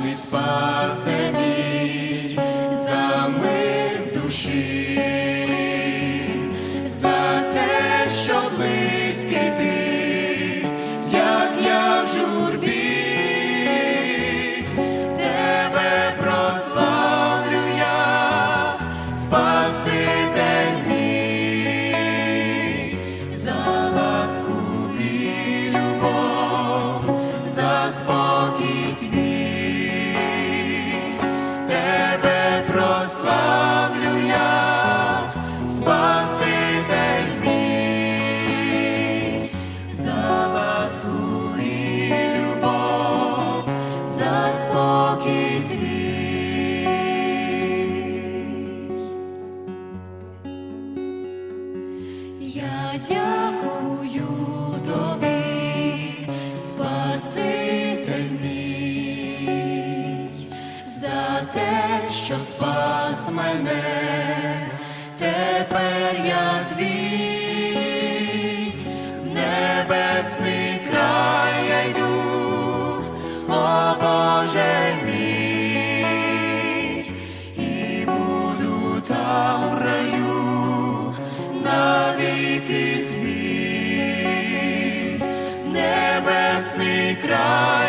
вдячний спасеній Я дякую тобі, Спаситель мій, за те, що спас мене, тепер я твій, в небесний край я йду, о Боже навіки твій, небесний край.